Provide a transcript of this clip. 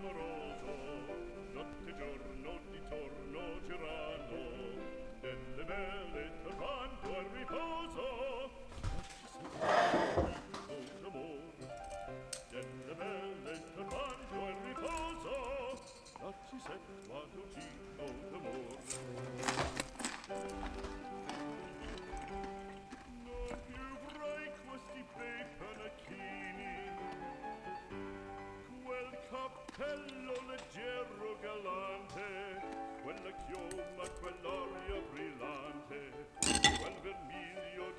doloroso notte giorno di torno girano delle belle tanto al riposo. Un amor delle belle tanto al riposo. La se sei quando ci cappello leggero galante, quella chioma, quell'aria brillante, quel vermiglio